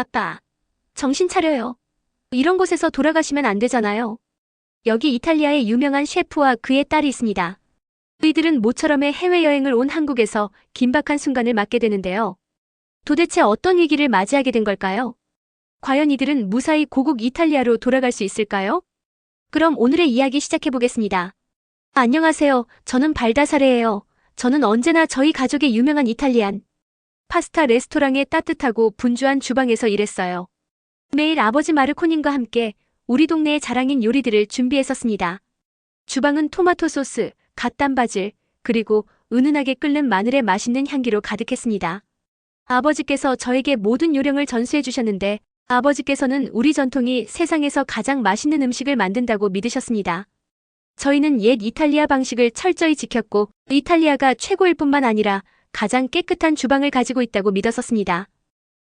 아빠, 정신 차려요. 이런 곳에서 돌아가시면 안 되잖아요. 여기 이탈리아의 유명한 셰프와 그의 딸이 있습니다. 이들은 모처럼의 해외여행을 온 한국에서 긴박한 순간을 맞게 되는데요. 도대체 어떤 위기를 맞이하게 된 걸까요? 과연 이들은 무사히 고국 이탈리아로 돌아갈 수 있을까요? 그럼 오늘의 이야기 시작해 보겠습니다. 안녕하세요. 저는 발다사레예요. 저는 언제나 저희 가족의 유명한 이탈리안 파스타 레스토랑의 따뜻하고 분주한 주방에서 일했어요. 매일 아버지 마르코님과 함께 우리 동네의 자랑인 요리들을 준비했었습니다. 주방은 토마토 소스, 갓 단 바질, 그리고 은은하게 끓는 마늘의 맛있는 향기로 가득했습니다. 아버지께서 저에게 모든 요령을 전수해 주셨는데 아버지께서는 우리 전통이 세상에서 가장 맛있는 음식을 만든다고 믿으셨습니다. 저희는 옛 이탈리아 방식을 철저히 지켰고 이탈리아가 최고일 뿐만 아니라 가장 깨끗한 주방을 가지고 있다고 믿었었습니다.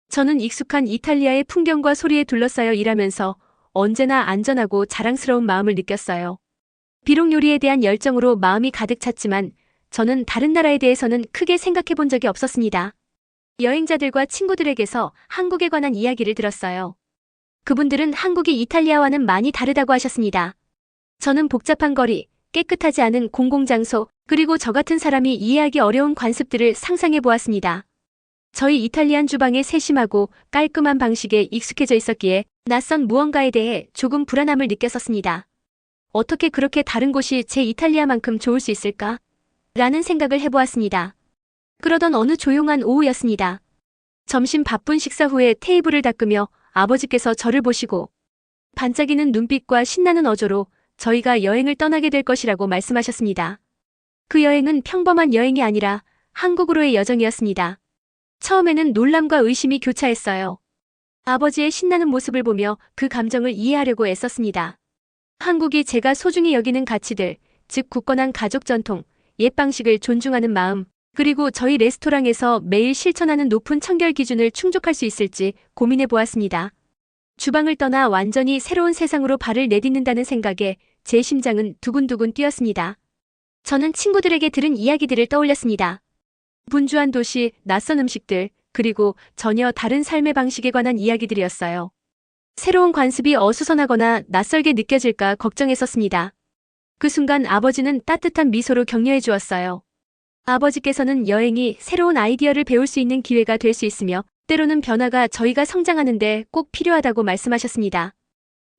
저는 익숙한 이탈리아의 풍경과 소리에 둘러싸여 일하면서 언제나 안전하고 자랑스러운 마음을 느꼈어요. 비록 요리에 대한 열정으로 마음이 가득 찼지만 저는 다른 나라에 대해서는 크게 생각해 본 적이 없었습니다. 여행자들과 친구들에게서 한국에 관한 이야기를 들었어요. 그분들은 한국이 이탈리아와는 많이 다르다고 하셨습니다. 저는 복잡한 거리, 깨끗하지 않은 공공장소, 그리고 저 같은 사람이 이해하기 어려운 관습들을 상상해 보았습니다. 저희 이탈리안 주방의 세심하고 깔끔한 방식에 익숙해져 있었기에 낯선 무언가에 대해 조금 불안함을 느꼈었습니다. 어떻게 그렇게 다른 곳이 제 이탈리아만큼 좋을 수 있을까? 라는 생각을 해보았습니다. 그러던 어느 조용한 오후였습니다. 점심 바쁜 식사 후에 테이블을 닦으며 아버지께서 저를 보시고 반짝이는 눈빛과 신나는 어조로 저희가 여행을 떠나게 될 것이라고 말씀하셨습니다. 그 여행은 평범한 여행이 아니라 한국으로의 여정이었습니다. 처음에는 놀람과 의심이 교차했어요. 아버지의 신나는 모습을 보며 그 감정을 이해하려고 애썼습니다. 한국이 제가 소중히 여기는 가치들, 즉 굳건한 가족 전통, 옛 방식을 존중하는 마음, 그리고 저희 레스토랑에서 매일 실천하는 높은 청결 기준을 충족할 수 있을지 고민해 보았습니다. 주방을 떠나 완전히 새로운 세상으로 발을 내딛는다는 생각에 제 심장은 두근두근 뛰었습니다. 저는 친구들에게 들은 이야기들을 떠올렸습니다. 분주한 도시, 낯선 음식들, 그리고 전혀 다른 삶의 방식에 관한 이야기들이었어요. 새로운 관습이 어수선하거나 낯설게 느껴질까 걱정했었습니다. 그 순간 아버지는 따뜻한 미소로 격려해 주었어요. 아버지께서는 여행이 새로운 아이디어를 배울 수 있는 기회가 될 수 있으며 때로는 변화가 저희가 성장하는데 꼭 필요하다고 말씀하셨습니다.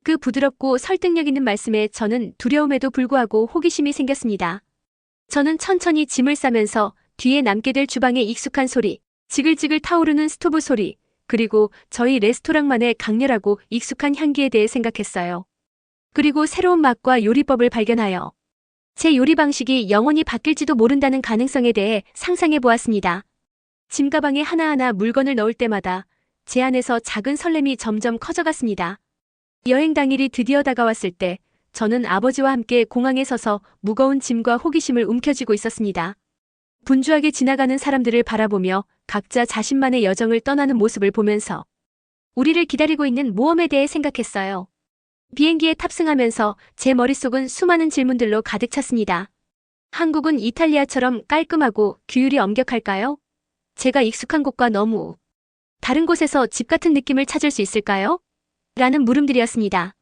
그 부드럽고 설득력 있는 말씀에 저는 두려움에도 불구하고 호기심이 생겼습니다. 저는 천천히 짐을 싸면서 뒤에 남게 될 주방의 익숙한 소리, 지글지글 타오르는 스토브 소리, 그리고 저희 레스토랑만의 강렬하고 익숙한 향기에 대해 생각했어요. 그리고 새로운 맛과 요리법을 발견하여 제 요리 방식이 영원히 바뀔지도 모른다는 가능성에 대해 상상해 보았습니다. 짐가방에 하나하나 물건을 넣을 때마다 제 안에서 작은 설렘이 점점 커져갔습니다. 여행 당일이 드디어 다가왔을 때 저는 아버지와 함께 공항에 서서 무거운 짐과 호기심을 움켜쥐고 있었습니다. 분주하게 지나가는 사람들을 바라보며 각자 자신만의 여정을 떠나는 모습을 보면서 우리를 기다리고 있는 모험에 대해 생각했어요. 비행기에 탑승하면서 제 머릿속은 수많은 질문들로 가득 찼습니다. 한국은 이탈리아처럼 깔끔하고 규율이 엄격할까요? 제가 익숙한 곳과 너무 다른 곳에서 집 같은 느낌을 찾을 수 있을까요? 라는 물음들이었습니다.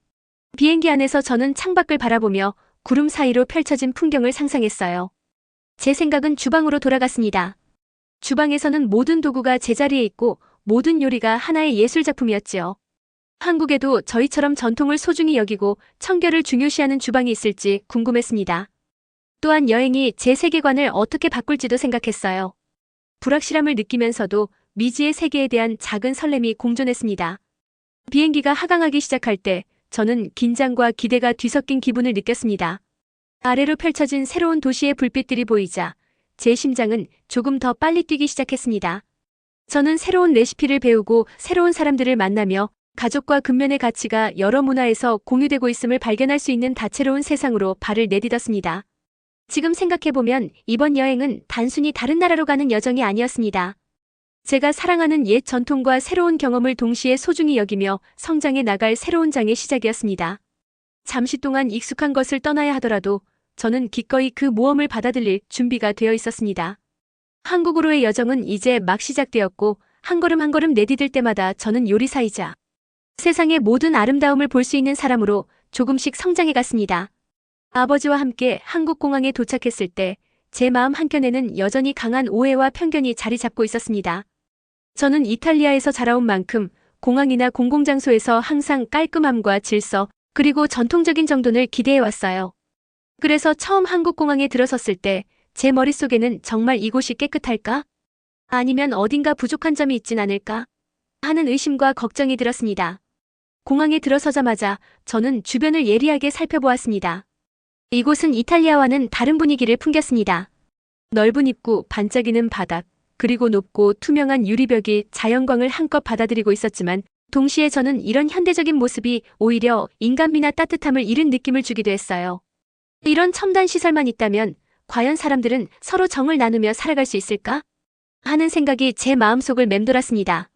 비행기 안에서 저는 창밖을 바라보며 구름 사이로 펼쳐진 풍경을 상상했어요. 제 생각은 주방으로 돌아갔습니다. 주방에서는 모든 도구가 제자리에 있고 모든 요리가 하나의 예술작품이었지요. 한국에도 저희처럼 전통을 소중히 여기고 청결을 중요시하는 주방이 있을지 궁금했습니다. 또한 여행이 제 세계관을 어떻게 바꿀지도 생각했어요. 불확실함을 느끼면서도 미지의 세계에 대한 작은 설렘이 공존했습니다. 비행기가 하강하기 시작할 때 저는 긴장과 기대가 뒤섞인 기분을 느꼈습니다. 아래로 펼쳐진 새로운 도시의 불빛들이 보이자 제 심장은 조금 더 빨리 뛰기 시작했습니다. 저는 새로운 레시피를 배우고 새로운 사람들을 만나며 가족과 근면의 가치가 여러 문화에서 공유되고 있음을 발견할 수 있는 다채로운 세상으로 발을 내딛었습니다. 지금 생각해보면 이번 여행은 단순히 다른 나라로 가는 여정이 아니었습니다. 제가 사랑하는 옛 전통과 새로운 경험을 동시에 소중히 여기며 성장해 나갈 새로운 장의 시작이었습니다. 잠시 동안 익숙한 것을 떠나야 하더라도 저는 기꺼이 그 모험을 받아들일 준비가 되어 있었습니다. 한국으로의 여정은 이제 막 시작되었고 한 걸음 한 걸음 내디딜 때마다 저는 요리사이자 세상의 모든 아름다움을 볼 수 있는 사람으로 조금씩 성장해 갔습니다. 아버지와 함께 한국공항에 도착했을 때 제 마음 한켠에는 여전히 강한 오해와 편견이 자리 잡고 있었습니다. 저는 이탈리아에서 자라온 만큼 공항이나 공공장소에서 항상 깔끔함과 질서, 그리고 전통적인 정돈을 기대해 왔어요. 그래서 처음 한국공항에 들어섰을 때 제 머릿속에는 정말 이곳이 깨끗할까? 아니면 어딘가 부족한 점이 있진 않을까? 하는 의심과 걱정이 들었습니다. 공항에 들어서자마자 저는 주변을 예리하게 살펴보았습니다. 이곳은 이탈리아와는 다른 분위기를 풍겼습니다. 넓은 입구, 반짝이는 바닥, 그리고 높고 투명한 유리벽이 자연광을 한껏 받아들이고 있었지만 동시에 저는 이런 현대적인 모습이 오히려 인간미나 따뜻함을 잃은 느낌을 주기도 했어요. 이런 첨단 시설만 있다면 과연 사람들은 서로 정을 나누며 살아갈 수 있을까? 하는 생각이 제 마음속을 맴돌았습니다.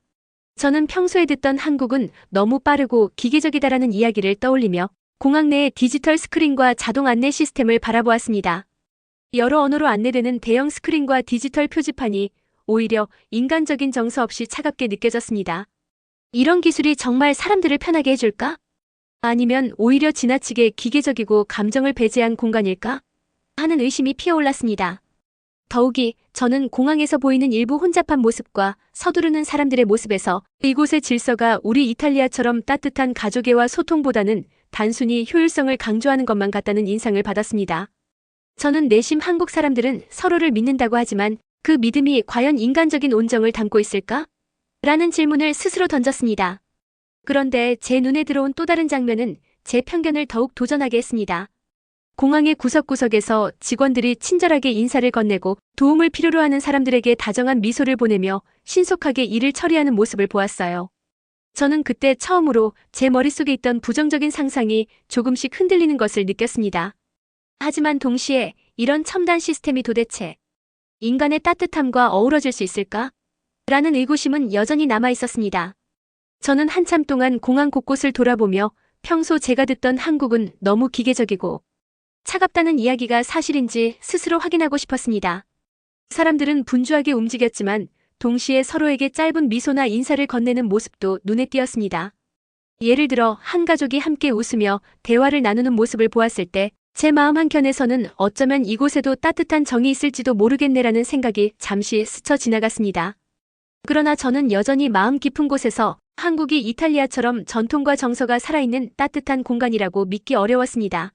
저는 평소에 듣던 한국은 너무 빠르고 기계적이다라는 이야기를 떠올리며 공항 내의 디지털 스크린과 자동 안내 시스템을 바라보았습니다. 여러 언어로 안내되는 대형 스크린과 디지털 표지판이 오히려 인간적인 정서 없이 차갑게 느껴졌습니다. 이런 기술이 정말 사람들을 편하게 해줄까? 아니면 오히려 지나치게 기계적이고 감정을 배제한 공간일까? 하는 의심이 피어올랐습니다. 더욱이 저는 공항에서 보이는 일부 혼잡한 모습과 서두르는 사람들의 모습에서 이곳의 질서가 우리 이탈리아처럼 따뜻한 가족애와 소통보다는 단순히 효율성을 강조하는 것만 같다는 인상을 받았습니다. 저는 내심 한국 사람들은 서로를 믿는다고 하지만 그 믿음이 과연 인간적인 온정을 담고 있을까? 라는 질문을 스스로 던졌습니다. 그런데 제 눈에 들어온 또 다른 장면은 제 편견을 더욱 도전하게 했습니다. 공항의 구석구석에서 직원들이 친절하게 인사를 건네고 도움을 필요로 하는 사람들에게 다정한 미소를 보내며 신속하게 일을 처리하는 모습을 보았어요. 저는 그때 처음으로 제 머릿속에 있던 부정적인 상상이 조금씩 흔들리는 것을 느꼈습니다. 하지만 동시에 이런 첨단 시스템이 도대체 인간의 따뜻함과 어우러질 수 있을까? 라는 의구심은 여전히 남아 있었습니다. 저는 한참 동안 공항 곳곳을 돌아보며 평소 제가 듣던 한국은 너무 기계적이고 차갑다는 이야기가 사실인지 스스로 확인하고 싶었습니다. 사람들은 분주하게 움직였지만 동시에 서로에게 짧은 미소나 인사를 건네는 모습도 눈에 띄었습니다. 예를 들어 한 가족이 함께 웃으며 대화를 나누는 모습을 보았을 때 제 마음 한켠에서는 어쩌면 이곳에도 따뜻한 정이 있을지도 모르겠네라는 생각이 잠시 스쳐 지나갔습니다. 그러나 저는 여전히 마음 깊은 곳에서 한국이 이탈리아처럼 전통과 정서가 살아있는 따뜻한 공간이라고 믿기 어려웠습니다.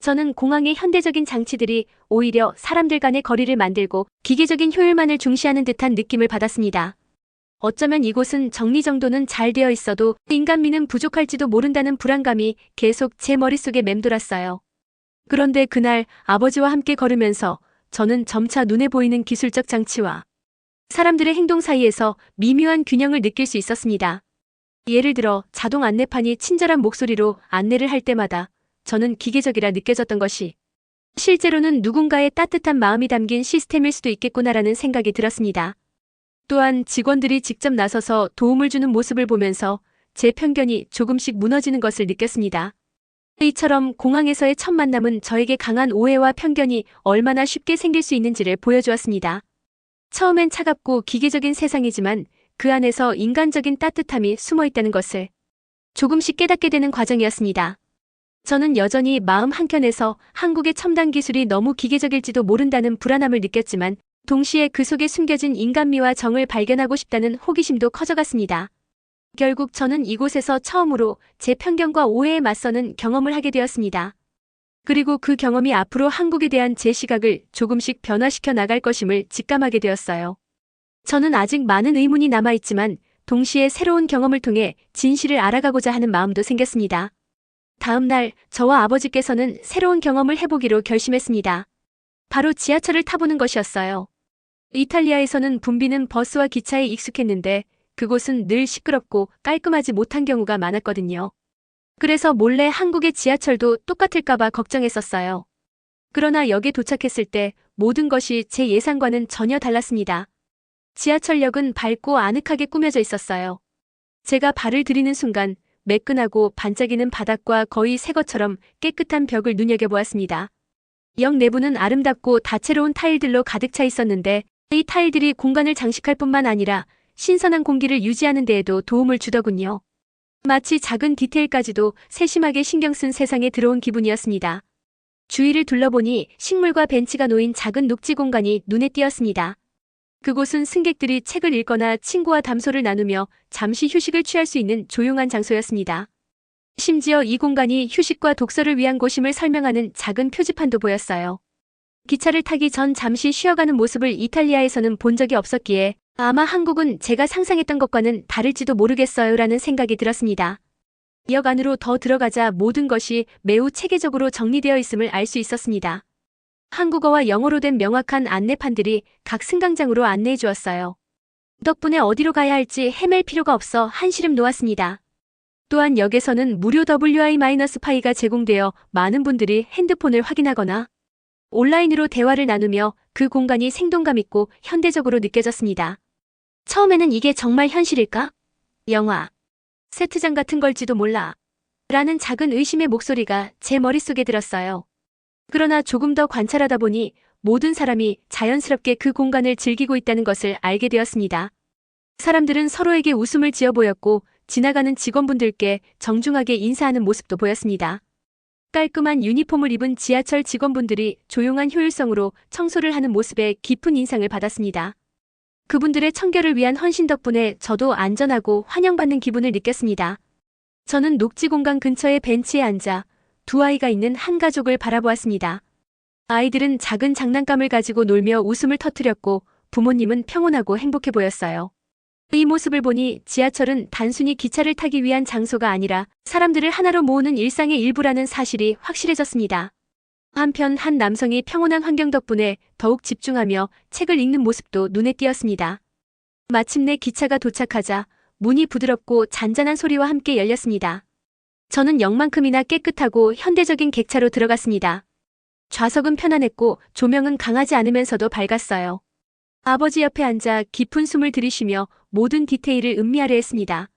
저는 공항의 현대적인 장치들이 오히려 사람들 간의 거리를 만들고 기계적인 효율만을 중시하는 듯한 느낌을 받았습니다. 어쩌면 이곳은 정리정돈은 잘 되어 있어도 인간미는 부족할지도 모른다는 불안감이 계속 제 머릿속에 맴돌았어요. 그런데 그날 아버지와 함께 걸으면서 저는 점차 눈에 보이는 기술적 장치와 사람들의 행동 사이에서 미묘한 균형을 느낄 수 있었습니다. 예를 들어 자동 안내판이 친절한 목소리로 안내를 할 때마다 저는 기계적이라 느껴졌던 것이 실제로는 누군가의 따뜻한 마음이 담긴 시스템일 수도 있겠구나라는 생각이 들었습니다. 또한 직원들이 직접 나서서 도움을 주는 모습을 보면서 제 편견이 조금씩 무너지는 것을 느꼈습니다. 이처럼 공항에서의 첫 만남은 저에게 강한 오해와 편견이 얼마나 쉽게 생길 수 있는지를 보여주었습니다. 처음엔 차갑고 기계적인 세상이지만 그 안에서 인간적인 따뜻함이 숨어 있다는 것을 조금씩 깨닫게 되는 과정이었습니다. 저는 여전히 마음 한켠에서 한국의 첨단 기술이 너무 기계적일지도 모른다는 불안함을 느꼈지만 동시에 그 속에 숨겨진 인간미와 정을 발견하고 싶다는 호기심도 커져갔습니다. 결국 저는 이곳에서 처음으로 제 편견과 오해에 맞서는 경험을 하게 되었습니다. 그리고 그 경험이 앞으로 한국에 대한 제 시각을 조금씩 변화시켜 나갈 것임을 직감하게 되었어요. 저는 아직 많은 의문이 남아있지만 동시에 새로운 경험을 통해 진실을 알아가고자 하는 마음도 생겼습니다. 다음 날 저와 아버지께서는 새로운 경험을 해보기로 결심했습니다. 바로 지하철을 타보는 것이었어요. 이탈리아에서는 붐비는 버스와 기차에 익숙했는데 그곳은 늘 시끄럽고 깔끔하지 못한 경우가 많았거든요. 그래서 몰래 한국의 지하철도 똑같을까봐 걱정했었어요. 그러나 역에 도착했을 때 모든 것이 제 예상과는 전혀 달랐습니다. 지하철역은 밝고 아늑하게 꾸며져 있었어요. 제가 발을 들이는 순간 매끈하고 반짝이는 바닥과 거의 새 것처럼 깨끗한 벽을 눈여겨보았습니다. 역 내부는 아름답고 다채로운 타일들로 가득 차 있었는데 이 타일들이 공간을 장식할 뿐만 아니라 신선한 공기를 유지하는 데에도 도움을 주더군요. 마치 작은 디테일까지도 세심하게 신경 쓴 세상에 들어온 기분이었습니다. 주위를 둘러보니 식물과 벤치가 놓인 작은 녹지 공간이 눈에 띄었습니다. 그곳은 승객들이 책을 읽거나 친구와 담소를 나누며 잠시 휴식을 취할 수 있는 조용한 장소였습니다. 심지어 이 공간이 휴식과 독서를 위한 곳임을 설명하는 작은 표지판도 보였어요. 기차를 타기 전 잠시 쉬어가는 모습을 이탈리아에서는 본 적이 없었기에 아마 한국은 제가 상상했던 것과는 다를지도 모르겠어요 라는 생각이 들었습니다. 역 안으로 더 들어가자 모든 것이 매우 체계적으로 정리되어 있음을 알 수 있었습니다. 한국어와 영어로 된 명확한 안내판들이 각 승강장으로 안내해 주었어요. 덕분에 어디로 가야 할지 헤맬 필요가 없어 한시름 놓았습니다. 또한 역에서는 무료 WI-파이가 제공되어 많은 분들이 핸드폰을 확인하거나 온라인으로 대화를 나누며 그 공간이 생동감 있고 현대적으로 느껴졌습니다. 처음에는 이게 정말 현실일까? 영화, 세트장 같은 걸지도 몰라. 라는 작은 의심의 목소리가 제 머릿속에 들었어요. 그러나 조금 더 관찰하다 보니 모든 사람이 자연스럽게 그 공간을 즐기고 있다는 것을 알게 되었습니다. 사람들은 서로에게 웃음을 지어 보였고 지나가는 직원분들께 정중하게 인사하는 모습도 보였습니다. 깔끔한 유니폼을 입은 지하철 직원분들이 조용한 효율성으로 청소를 하는 모습에 깊은 인상을 받았습니다. 그분들의 청결을 위한 헌신 덕분에 저도 안전하고 환영받는 기분을 느꼈습니다. 저는 녹지 공간 근처의 벤치에 앉아 두 아이가 있는 한 가족을 바라보았습니다. 아이들은 작은 장난감을 가지고 놀며 웃음을 터뜨렸고 부모님은 평온하고 행복해 보였어요. 이 모습을 보니 지하철은 단순히 기차를 타기 위한 장소가 아니라 사람들을 하나로 모으는 일상의 일부라는 사실이 확실해졌습니다. 한편 한 남성이 평온한 환경 덕분에 더욱 집중하며 책을 읽는 모습도 눈에 띄었습니다. 마침내 기차가 도착하자 문이 부드럽고 잔잔한 소리와 함께 열렸습니다. 저는 역만큼이나 깨끗하고 현대적인 객차로 들어갔습니다. 좌석은 편안했고 조명은 강하지 않으면서도 밝았어요. 아버지 옆에 앉아 깊은 숨을 들이쉬며 모든 디테일을 음미하려 했습니다.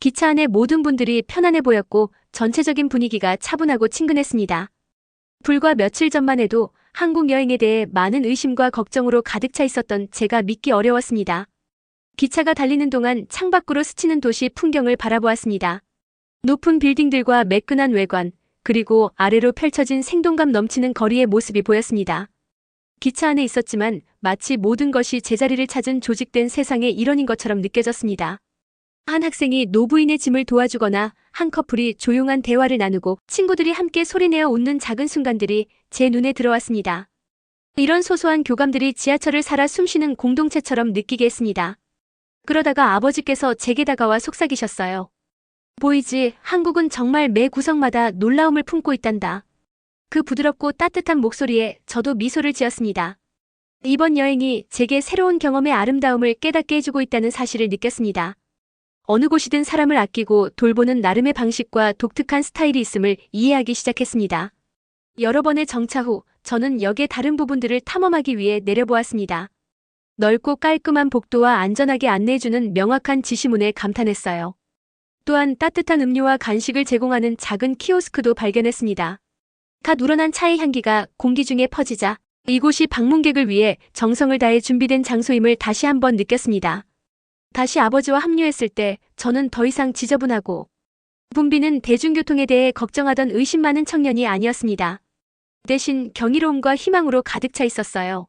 기차 안의 모든 분들이 편안해 보였고 전체적인 분위기가 차분하고 친근했습니다. 불과 며칠 전만 해도 한국 여행에 대해 많은 의심과 걱정으로 가득 차 있었던 제가 믿기 어려웠습니다. 기차가 달리는 동안 창밖으로 스치는 도시 풍경을 바라보았습니다. 높은 빌딩들과 매끈한 외관, 그리고 아래로 펼쳐진 생동감 넘치는 거리의 모습이 보였습니다. 기차 안에 있었지만 마치 모든 것이 제자리를 찾은 조직된 세상의 일원인 것처럼 느껴졌습니다. 한 학생이 노부인의 짐을 도와주거나 한 커플이 조용한 대화를 나누고 친구들이 함께 소리내어 웃는 작은 순간들이 제 눈에 들어왔습니다. 이런 소소한 교감들이 지하철을 살아 숨쉬는 공동체처럼 느끼게 했습니다. 그러다가 아버지께서 제게 다가와 속삭이셨어요. 보이지, 한국은 정말 매 구석마다 놀라움을 품고 있단다. 그 부드럽고 따뜻한 목소리에 저도 미소를 지었습니다. 이번 여행이 제게 새로운 경험의 아름다움을 깨닫게 해주고 있다는 사실을 느꼈습니다. 어느 곳이든 사람을 아끼고 돌보는 나름의 방식과 독특한 스타일이 있음을 이해하기 시작했습니다. 여러 번의 정차 후 저는 역의 다른 부분들을 탐험하기 위해 내려보았습니다. 넓고 깔끔한 복도와 안전하게 안내해주는 명확한 지시문에 감탄했어요. 또한 따뜻한 음료와 간식을 제공하는 작은 키오스크도 발견했습니다. 갓 우러난 차의 향기가 공기 중에 퍼지자 이곳이 방문객을 위해 정성을 다해 준비된 장소임을 다시 한번 느꼈습니다. 다시 아버지와 합류했을 때 저는 더 이상 지저분하고 분비는 대중교통에 대해 걱정하던 의심 많은 청년이 아니었습니다. 대신 경이로움과 희망으로 가득 차 있었어요.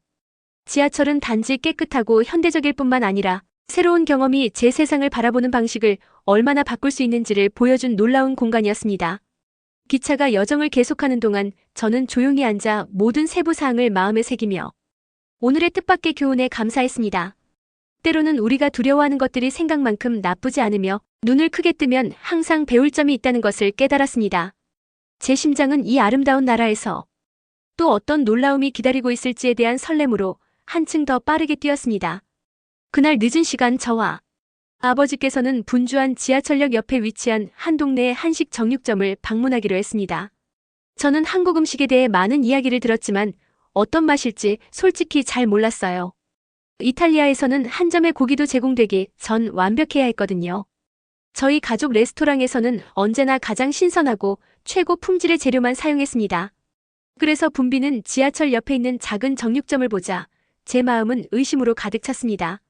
지하철은 단지 깨끗하고 현대적일 뿐만 아니라 새로운 경험이 제 세상을 바라보는 방식을 얼마나 바꿀 수 있는지를 보여준 놀라운 공간이었습니다. 기차가 여정을 계속하는 동안 저는 조용히 앉아 모든 세부 사항을 마음에 새기며 오늘의 뜻밖의 교훈에 감사했습니다. 때로는 우리가 두려워하는 것들이 생각만큼 나쁘지 않으며 눈을 크게 뜨면 항상 배울 점이 있다는 것을 깨달았습니다. 제 심장은 이 아름다운 나라에서 또 어떤 놀라움이 기다리고 있을지에 대한 설렘으로 한층 더 빠르게 뛰었습니다. 그날 늦은 시간 저와 아버지께서는 분주한 지하철역 옆에 위치한 한 동네의 한식 정육점을 방문하기로 했습니다. 저는 한국 음식에 대해 많은 이야기를 들었지만 어떤 맛일지 솔직히 잘 몰랐어요. 이탈리아에서는 한 점의 고기도 제공되기 전 완벽해야 했거든요. 저희 가족 레스토랑에서는 언제나 가장 신선하고 최고 품질의 재료만 사용했습니다. 그래서 분비는 지하철 옆에 있는 작은 정육점을 보자 제 마음은 의심으로 가득 찼습니다.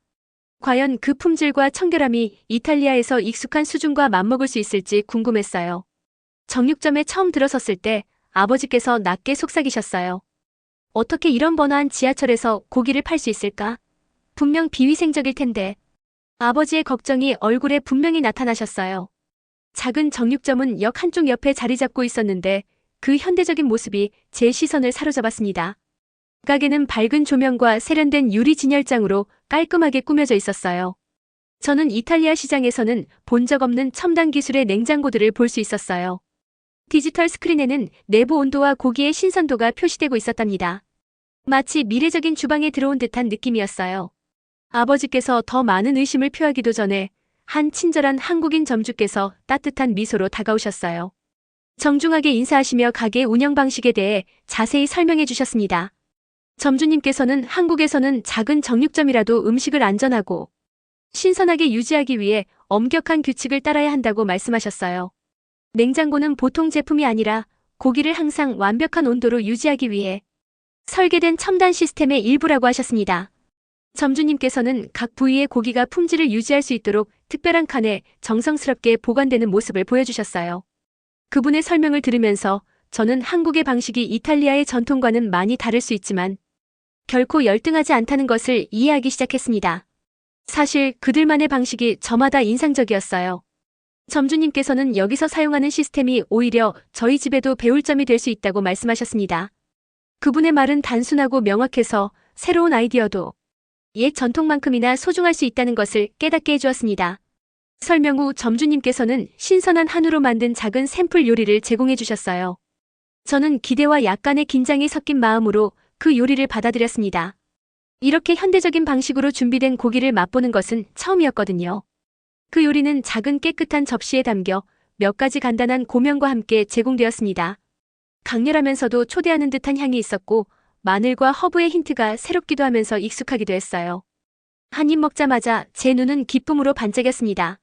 과연 그 품질과 청결함이 이탈리아에서 익숙한 수준과 맞먹을 수 있을지 궁금했어요. 정육점에 처음 들어섰을 때 아버지께서 낮게 속삭이셨어요. 어떻게 이런 번화한 지하철에서 고기를 팔 수 있을까? 분명 비위생적일 텐데. 아버지의 걱정이 얼굴에 분명히 나타나셨어요. 작은 정육점은 역 한쪽 옆에 자리 잡고 있었는데 그 현대적인 모습이 제 시선을 사로잡았습니다. 가게는 밝은 조명과 세련된 유리 진열장으로 깔끔하게 꾸며져 있었어요. 저는 이탈리아 시장에서는 본 적 없는 첨단 기술의 냉장고들을 볼 수 있었어요. 디지털 스크린에는 내부 온도와 고기의 신선도가 표시되고 있었답니다. 마치 미래적인 주방에 들어온 듯한 느낌이었어요. 아버지께서 더 많은 의심을 표하기도 전에 한 친절한 한국인 점주께서 따뜻한 미소로 다가오셨어요. 정중하게 인사하시며 가게 운영 방식에 대해 자세히 설명해 주셨습니다. 점주님께서는 한국에서는 작은 정육점이라도 음식을 안전하고 신선하게 유지하기 위해 엄격한 규칙을 따라야 한다고 말씀하셨어요. 냉장고는 보통 제품이 아니라 고기를 항상 완벽한 온도로 유지하기 위해 설계된 첨단 시스템의 일부라고 하셨습니다. 점주님께서는 각 부위의 고기가 품질을 유지할 수 있도록 특별한 칸에 정성스럽게 보관되는 모습을 보여주셨어요. 그분의 설명을 들으면서 저는 한국의 방식이 이탈리아의 전통과는 많이 다를 수 있지만 결코 열등하지 않다는 것을 이해하기 시작했습니다. 사실 그들만의 방식이 저마다 인상적이었어요. 점주님께서는 여기서 사용하는 시스템이 오히려 저희 집에도 배울 점이 될 수 있다고 말씀하셨습니다. 그분의 말은 단순하고 명확해서 새로운 아이디어도 옛 전통만큼이나 소중할 수 있다는 것을 깨닫게 해주었습니다. 설명 후 점주님께서는 신선한 한우로 만든 작은 샘플 요리를 제공해 주셨어요. 저는 기대와 약간의 긴장이 섞인 마음으로 그 요리를 받아들였습니다. 이렇게 현대적인 방식으로 준비된 고기를 맛보는 것은 처음이었거든요. 그 요리는 작은 깨끗한 접시에 담겨 몇 가지 간단한 고명과 함께 제공되었습니다. 강렬하면서도 초대하는 듯한 향이 있었고 마늘과 허브의 힌트가 새롭기도 하면서 익숙하기도 했어요. 한 입 먹자마자 제 눈은 기쁨으로 반짝였습니다.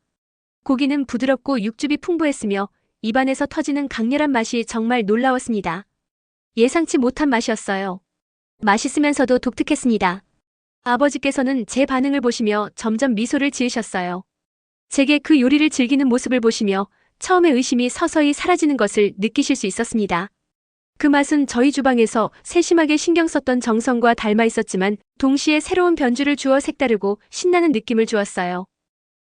고기는 부드럽고 육즙이 풍부했으며 입안에서 터지는 강렬한 맛이 정말 놀라웠습니다. 예상치 못한 맛이었어요. 맛있으면서도 독특했습니다. 아버지께서는 제 반응을 보시며 점점 미소를 지으셨어요. 제게 그 요리를 즐기는 모습을 보시며 처음의 의심이 서서히 사라지는 것을 느끼실 수 있었습니다. 그 맛은 저희 주방에서 세심하게 신경 썼던 정성과 닮아 있었지만 동시에 새로운 변주를 주어 색다르고 신나는 느낌을 주었어요.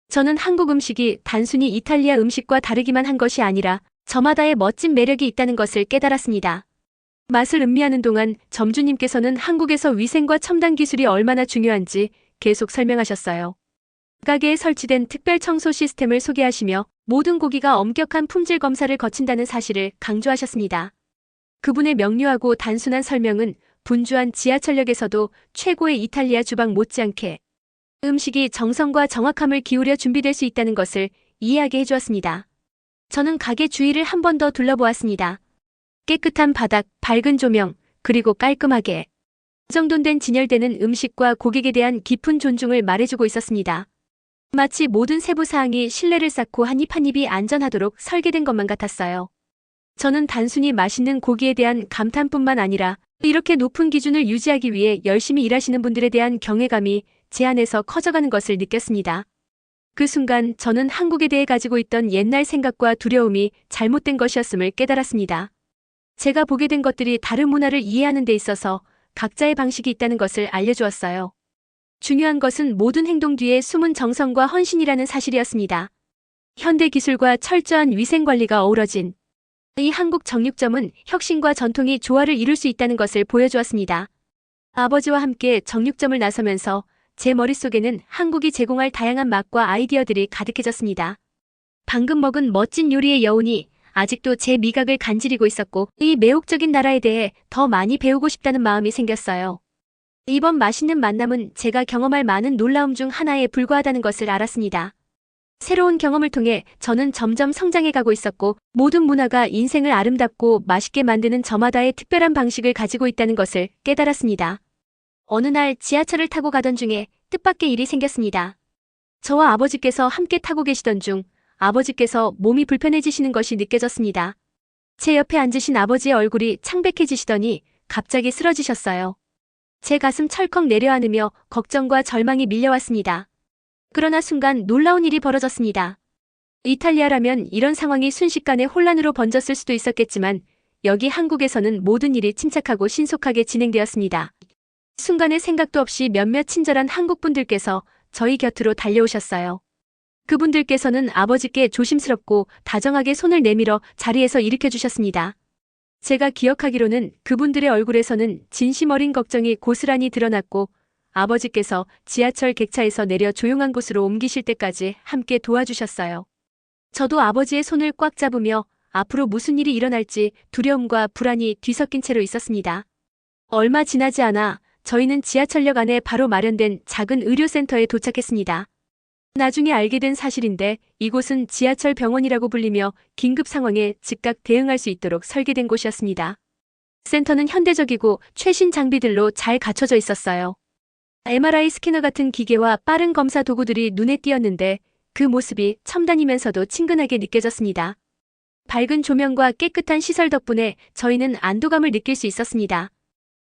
저는 한국 음식이 단순히 이탈리아 음식과 다르기만 한 것이 아니라 저마다의 멋진 매력이 있다는 것을 깨달았습니다. 맛을 음미하는 동안 점주님께서는 한국에서 위생과 첨단 기술이 얼마나 중요한지 계속 설명하셨어요. 가게에 설치된 특별 청소 시스템을 소개하시며 모든 고기가 엄격한 품질 검사를 거친다는 사실을 강조하셨습니다. 그분의 명료하고 단순한 설명은 분주한 지하철역에서도 최고의 이탈리아 주방 못지않게 음식이 정성과 정확함을 기울여 준비될 수 있다는 것을 이해하게 해주었습니다. 저는 가게 주위를 한 번 더 둘러보았습니다. 깨끗한 바닥, 밝은 조명, 그리고 깔끔하게 정돈된 진열되는 음식과 고객에 대한 깊은 존중을 말해주고 있었습니다. 마치 모든 세부 사항이 신뢰를 쌓고 한 입 한 입이 안전하도록 설계된 것만 같았어요. 저는 단순히 맛있는 고기에 대한 감탄뿐만 아니라 이렇게 높은 기준을 유지하기 위해 열심히 일하시는 분들에 대한 경외감이 제 안에서 커져가는 것을 느꼈습니다. 그 순간 저는 한국에 대해 가지고 있던 옛날 생각과 두려움이 잘못된 것이었음을 깨달았습니다. 제가 보게 된 것들이 다른 문화를 이해하는 데 있어서 각자의 방식이 있다는 것을 알려주었어요. 중요한 것은 모든 행동 뒤에 숨은 정성과 헌신이라는 사실이었습니다. 현대 기술과 철저한 위생 관리가 어우러진 이 한국 정육점은 혁신과 전통이 조화를 이룰 수 있다는 것을 보여주었습니다. 아버지와 함께 정육점을 나서면서 제 머릿속에는 한국이 제공할 다양한 맛과 아이디어들이 가득해졌습니다. 방금 먹은 멋진 요리의 여운이 아직도 제 미각을 간지리고 있었고 이 매혹적인 나라에 대해 더 많이 배우고 싶다는 마음이 생겼어요. 이번 맛있는 만남은 제가 경험할 많은 놀라움 중 하나에 불과하다는 것을 알았습니다. 새로운 경험을 통해 저는 점점 성장해 가고 있었고 모든 문화가 인생을 아름답고 맛있게 만드는 저마다의 특별한 방식을 가지고 있다는 것을 깨달았습니다. 어느 날 지하철을 타고 가던 중에 뜻밖의 일이 생겼습니다. 저와 아버지께서 함께 타고 계시던 중 아버지께서 몸이 불편해지시는 것이 느껴졌습니다. 제 옆에 앉으신 아버지의 얼굴이 창백해지시더니 갑자기 쓰러지셨어요. 제 가슴 철컥 내려앉으며 걱정과 절망이 밀려왔습니다. 그러나 순간 놀라운 일이 벌어졌습니다. 이탈리아라면 이런 상황이 순식간에 혼란으로 번졌을 수도 있었겠지만 여기 한국에서는 모든 일이 침착하고 신속하게 진행되었습니다. 순간에 생각도 없이 몇몇 친절한 한국분들께서 저희 곁으로 달려오셨어요. 그분들께서는 아버지께 조심스럽고 다정하게 손을 내밀어 자리에서 일으켜 주셨습니다. 제가 기억하기로는 그분들의 얼굴에서는 진심 어린 걱정이 고스란히 드러났고 아버지께서 지하철 객차에서 내려 조용한 곳으로 옮기실 때까지 함께 도와주셨어요. 저도 아버지의 손을 꽉 잡으며 앞으로 무슨 일이 일어날지 두려움과 불안이 뒤섞인 채로 있었습니다. 얼마 지나지 않아 저희는 지하철역 안에 바로 마련된 작은 의료센터에 도착했습니다. 나중에 알게 된 사실인데 이곳은 지하철 병원이라고 불리며 긴급 상황에 즉각 대응할 수 있도록 설계된 곳이었습니다. 센터는 현대적이고 최신 장비들로 잘 갖춰져 있었어요. MRI 스캐너 같은 기계와 빠른 검사 도구들이 눈에 띄었는데 그 모습이 첨단이면서도 친근하게 느껴졌습니다. 밝은 조명과 깨끗한 시설 덕분에 저희는 안도감을 느낄 수 있었습니다.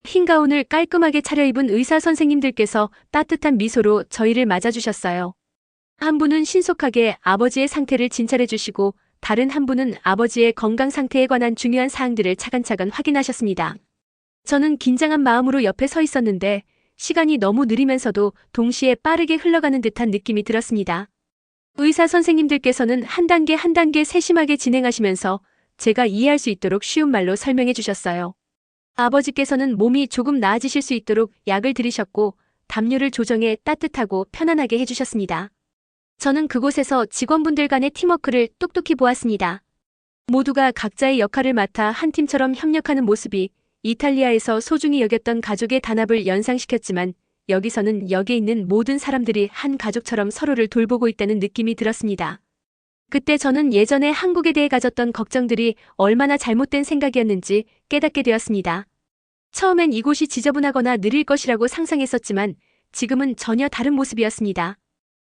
흰 가운을 깔끔하게 차려입은 의사 선생님들께서 따뜻한 미소로 저희를 맞아주셨어요. 한 분은 신속하게 아버지의 상태를 진찰해 주시고 다른 한 분은 아버지의 건강 상태에 관한 중요한 사항들을 차근차근 확인하셨습니다. 저는 긴장한 마음으로 옆에 서 있었는데 시간이 너무 느리면서도 동시에 빠르게 흘러가는 듯한 느낌이 들었습니다. 의사 선생님들께서는 한 단계 한 단계 세심하게 진행하시면서 제가 이해할 수 있도록 쉬운 말로 설명해 주셨어요. 아버지께서는 몸이 조금 나아지실 수 있도록 약을 들이셨고 담요를 조정해 따뜻하고 편안하게 해주셨습니다. 저는 그곳에서 직원분들 간의 팀워크를 똑똑히 보았습니다. 모두가 각자의 역할을 맡아 한 팀처럼 협력하는 모습이 이탈리아에서 소중히 여겼던 가족의 단합을 연상시켰지만 여기서는 역에 있는 모든 사람들이 한 가족처럼 서로를 돌보고 있다는 느낌이 들었습니다. 그때 저는 예전에 한국에 대해 가졌던 걱정들이 얼마나 잘못된 생각이었는지 깨닫게 되었습니다. 처음엔 이곳이 지저분하거나 느릴 것이라고 상상했었지만 지금은 전혀 다른 모습이었습니다.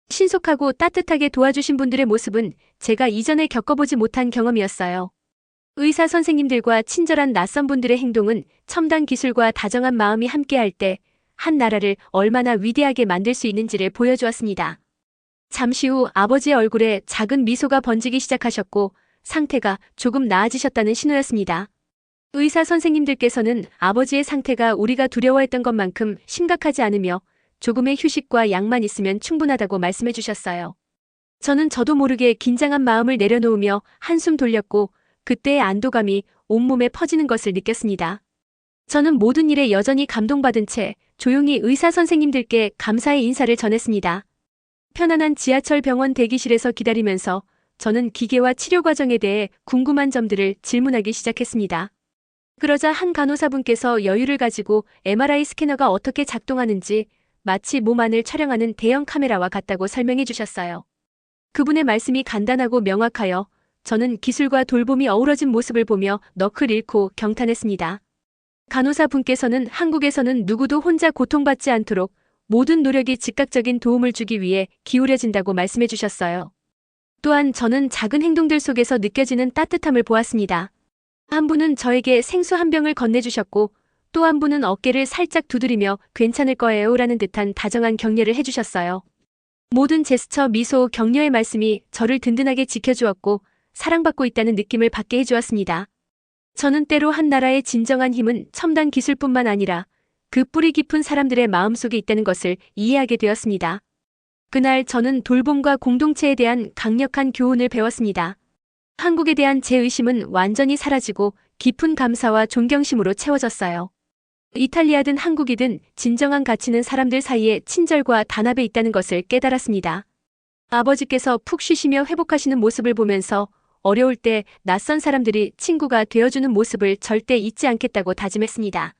신속하고 따뜻하게 도와주신 분들의 모습은 제가 이전에 겪어보지 못한 경험이었어요. 의사 선생님들과 친절한 낯선 분들의 행동은 첨단 기술과 다정한 마음이 함께할 때 한 나라를 얼마나 위대하게 만들 수 있는지를 보여주었습니다. 잠시 후 아버지의 얼굴에 작은 미소가 번지기 시작하셨고 상태가 조금 나아지셨다는 신호였습니다. 의사 선생님들께서는 아버지의 상태가 우리가 두려워했던 것만큼 심각하지 않으며 조금의 휴식과 약만 있으면 충분하다고 말씀해 주셨어요. 저는 저도 모르게 긴장한 마음을 내려놓으며 한숨 돌렸고 그때의 안도감이 온몸에 퍼지는 것을 느꼈습니다. 저는 모든 일에 여전히 감동받은 채 조용히 의사 선생님들께 감사의 인사를 전했습니다. 편안한 지하철 병원 대기실에서 기다리면서 저는 기계와 치료 과정에 대해 궁금한 점들을 질문하기 시작했습니다. 그러자 한 간호사분께서 여유를 가지고 MRI 스캐너가 어떻게 작동하는지 마치 몸 안을 촬영하는 대형 카메라와 같다고 설명해 주셨어요. 그분의 말씀이 간단하고 명확하여 저는 기술과 돌봄이 어우러진 모습을 보며 넋을 잃고 경탄했습니다. 간호사 분께서는 한국에서는 누구도 혼자 고통받지 않도록 모든 노력이 즉각적인 도움을 주기 위해 기울여진다고 말씀해 주셨어요. 또한 저는 작은 행동들 속에서 느껴지는 따뜻함을 보았습니다. 한 분은 저에게 생수 한 병을 건네주셨고 또 한 분은 어깨를 살짝 두드리며 괜찮을 거예요 라는 듯한 다정한 격려를 해주셨어요. 모든 제스처, 미소, 격려의 말씀이 저를 든든하게 지켜주었고 사랑받고 있다는 느낌을 받게 해주었습니다. 저는 때로 한 나라의 진정한 힘은 첨단 기술뿐만 아니라 그 뿌리 깊은 사람들의 마음속에 있다는 것을 이해하게 되었습니다. 그날 저는 돌봄과 공동체에 대한 강력한 교훈을 배웠습니다. 한국에 대한 제 의심은 완전히 사라지고 깊은 감사와 존경심으로 채워졌어요. 이탈리아든 한국이든 진정한 가치는 사람들 사이에 친절과 단합에 있다는 것을 깨달았습니다. 아버지께서 푹 쉬시며 회복하시는 모습을 보면서 어려울 때 낯선 사람들이 친구가 되어주는 모습을 절대 잊지 않겠다고 다짐했습니다.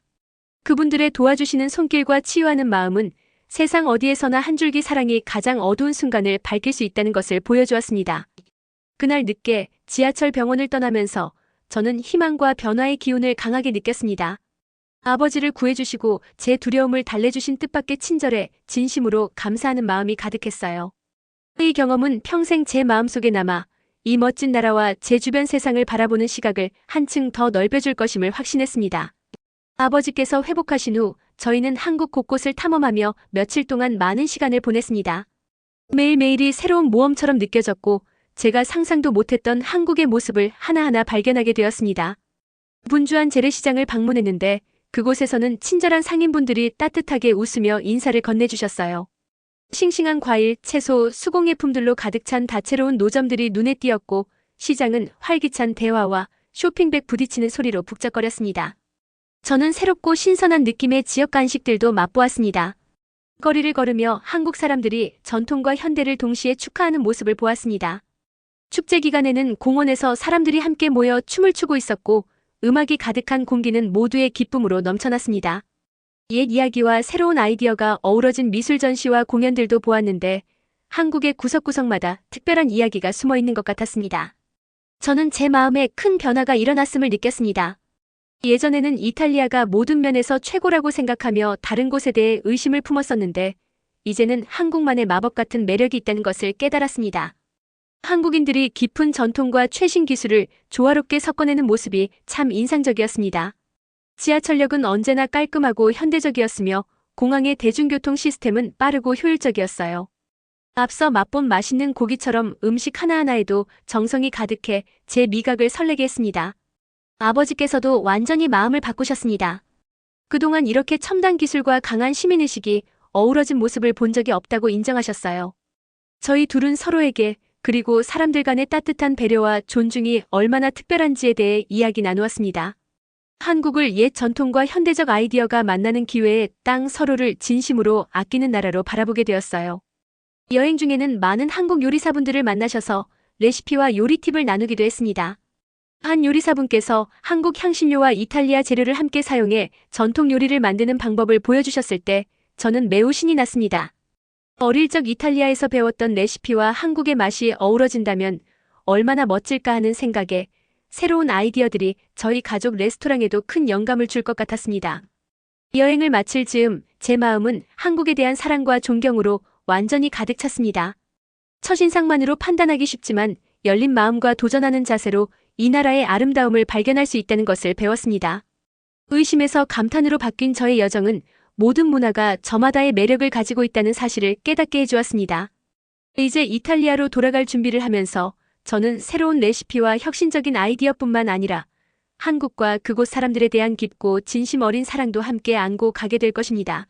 그분들의 도와주시는 손길과 치유하는 마음은 세상 어디에서나 한 줄기 사랑이 가장 어두운 순간을 밝힐 수 있다는 것을 보여주었습니다. 그날 늦게 지하철 병원을 떠나면서 저는 희망과 변화의 기운을 강하게 느꼈습니다. 아버지를 구해주시고 제 두려움을 달래주신 뜻밖의 친절에 진심으로 감사하는 마음이 가득했어요. 이 경험은 평생 제 마음속에 남아 이 멋진 나라와 제 주변 세상을 바라보는 시각을 한층 더 넓혀줄 것임을 확신했습니다. 아버지께서 회복하신 후 저희는 한국 곳곳을 탐험하며 며칠 동안 많은 시간을 보냈습니다. 매일매일이 새로운 모험처럼 느껴졌고 제가 상상도 못했던 한국의 모습을 하나하나 발견하게 되었습니다. 분주한 재래시장을 방문했는데 그곳에서는 친절한 상인분들이 따뜻하게 웃으며 인사를 건네주셨어요. 싱싱한 과일, 채소, 수공예품들로 가득 찬 다채로운 노점들이 눈에 띄었고 시장은 활기찬 대화와 쇼핑백 부딪히는 소리로 북적거렸습니다. 저는 새롭고 신선한 느낌의 지역 간식들도 맛보았습니다. 거리를 걸으며 한국 사람들이 전통과 현대를 동시에 축하하는 모습을 보았습니다. 축제 기간에는 공원에서 사람들이 함께 모여 춤을 추고 있었고 음악이 가득한 공기는 모두의 기쁨으로 넘쳐났습니다. 옛 이야기와 새로운 아이디어가 어우러진 미술 전시와 공연들도 보았는데 한국의 구석구석마다 특별한 이야기가 숨어 있는 것 같았습니다. 저는 제 마음에 큰 변화가 일어났음을 느꼈습니다. 예전에는 이탈리아가 모든 면에서 최고라고 생각하며 다른 곳에 대해 의심을 품었었는데 이제는 한국만의 마법 같은 매력이 있다는 것을 깨달았습니다. 한국인들이 깊은 전통과 최신 기술을 조화롭게 섞어내는 모습이 참 인상적이었습니다. 지하철역은 언제나 깔끔하고 현대적이었으며 공항의 대중교통 시스템은 빠르고 효율적이었어요. 앞서 맛본 맛있는 고기처럼 음식 하나하나에도 정성이 가득해 제 미각을 설레게 했습니다. 아버지께서도 완전히 마음을 바꾸셨습니다. 그동안 이렇게 첨단 기술과 강한 시민의식이 어우러진 모습을 본 적이 없다고 인정하셨어요. 저희 둘은 서로에게 그리고 사람들 간의 따뜻한 배려와 존중이 얼마나 특별한지에 대해 이야기 나누었습니다. 한국을 옛 전통과 현대적 아이디어가 만나는 기회에 땅 서로를 진심으로 아끼는 나라로 바라보게 되었어요. 여행 중에는 많은 한국 요리사분들을 만나셔서 레시피와 요리 팁을 나누기도 했습니다. 한 요리사분께서 한국 향신료와 이탈리아 재료를 함께 사용해 전통 요리를 만드는 방법을 보여주셨을 때 저는 매우 신이 났습니다. 어릴 적 이탈리아에서 배웠던 레시피와 한국의 맛이 어우러진다면 얼마나 멋질까 하는 생각에 새로운 아이디어들이 저희 가족 레스토랑에도 큰 영감을 줄 것 같았습니다. 여행을 마칠 즈음 제 마음은 한국에 대한 사랑과 존경으로 완전히 가득 찼습니다. 첫인상만으로 판단하기 쉽지만 열린 마음과 도전하는 자세로 이 나라의 아름다움을 발견할 수 있다는 것을 배웠습니다. 의심에서 감탄으로 바뀐 저의 여정은 모든 문화가 저마다의 매력을 가지고 있다는 사실을 깨닫게 해주었습니다. 이제 이탈리아로 돌아갈 준비를 하면서 저는 새로운 레시피와 혁신적인 아이디어뿐만 아니라 한국과 그곳 사람들에 대한 깊고 진심 어린 사랑도 함께 안고 가게 될 것입니다.